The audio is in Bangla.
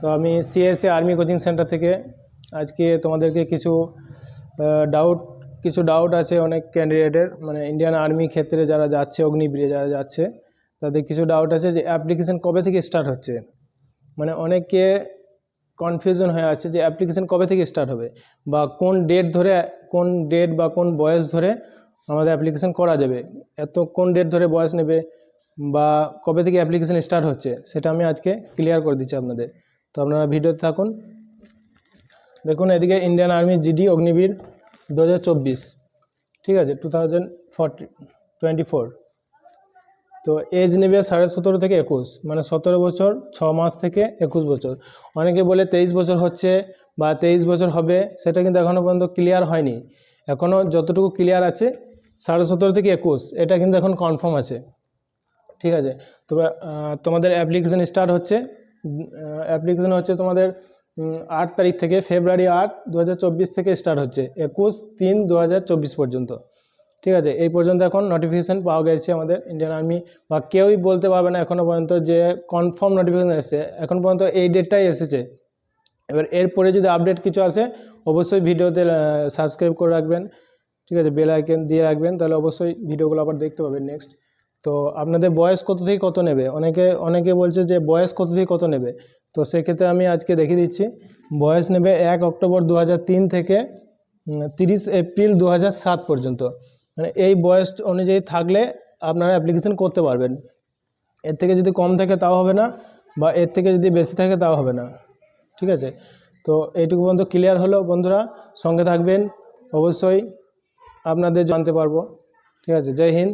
তো আমি সিএসএ আর্মি কোচিং সেন্টার থেকে আজকে তোমাদেরকে কিছু ডাউট কিছু ডাউট আছে অনেক ক্যান্ডিডেটের মানে ইন্ডিয়ান আর্মি ক্ষেত্রে যারা যাচ্ছে, অগ্নিবীরে যারা যাচ্ছে, তাদের কিছু ডাউট আছে যে অ্যাপ্লিকেশন কবে থেকে স্টার্ট হচ্ছে। মানে অনেকে কনফিউশন হয়ে আছে যে অ্যাপ্লিকেশন কবে থেকে স্টার্ট হবে বা কোন ডেট ধরে, কোন ডেট বা কোন বয়স ধরে আমাদের অ্যাপ্লিকেশন করা যাবে। এত কোন ডেট ধরে বয়স নেবে? বা কবে থেকে অ্যাপ্লিকেশন স্টার্ট হচ্ছে, সেটা আমি আজকে ক্লিয়ার করে দিচ্ছি আপনাদের। তো আপনারা ভিডিওতে থাকুন। দেখুন, এদিকে ইন্ডিয়ান আর্মি জিডি অগ্নিবীর দু হাজার চব্বিশ, ঠিক আছে টু থাউজেন্ড তো এজ নেবে সাড়ে সতেরো থেকে একুশ মানে সতেরো বছর, ছ মাস থেকে একুশ বছর। অনেকে বলে তেইশ বছর হচ্ছে বা তেইশ বছর হবে, সেটা কিন্তু এখনও পর্যন্ত ক্লিয়ার হয়নি। এখনও যতটুকু ক্লিয়ার আছে, সাড়ে সতেরো থেকে একুশ, এটা কিন্তু এখন কনফার্ম আছে। ঠিক আছে? তবে তোমাদের অ্যাপ্লিকেশান স্টার্ট হচ্ছে অ্যাপ্লিকেশান হচ্ছে তোমাদের আট তারিখ থেকে ফেব্রুয়ারি আট দু থেকে স্টার্ট হচ্ছে, একুশ তিন দু পর্যন্ত। ঠিক আছে? এই পর্যন্ত এখন নোটিফিকেশান পাওয়া গেছে আমাদের ইন্ডিয়ান আর্মি বা কেউই বলতে পারবে না এখনও পর্যন্ত যে কনফার্ম নোটিফিকেশান এসেছে। এখন পর্যন্ত এই ডেটটাই এসেছে। এবার এরপরে যদি আপডেট কিছু আসে, অবশ্যই ভিডিওতে সাবস্ক্রাইব করে রাখবেন। ঠিক আছে? বেল আইকন দিয়ে রাখবেন, তাহলে অবশ্যই ভিডিওগুলো আবার দেখতে পাবেন নেক্সট তো আপনাদের বয়স কত থেকে কত নেবে? অনেকে অনেকে বলছে যে বয়স কত থেকে কত নেবে? তো সেক্ষেত্রে আমি আজকে দেখিয়ে দিচ্ছি। বয়স নেবে এক অক্টোবর দু হাজার তিন থেকে তিরিশ এপ্রিল দু হাজার সাত পর্যন্ত। মানে এই বয়স অনুযায়ী থাকলে আপনারা অ্যাপ্লিকেশন করতে পারবেন। এর থেকে যদি কম থাকে তাও হবে না, বা এর থেকে যদি বেশি থাকে তাও হবে না। ঠিক আছে? তো এইটুকু পর্যন্ত ক্লিয়ার হলো বন্ধুরা। সঙ্গে থাকবেন। অবশ্যই আপনাদের জানতে পারব। ঠিক আছে? জয় হিন্দ।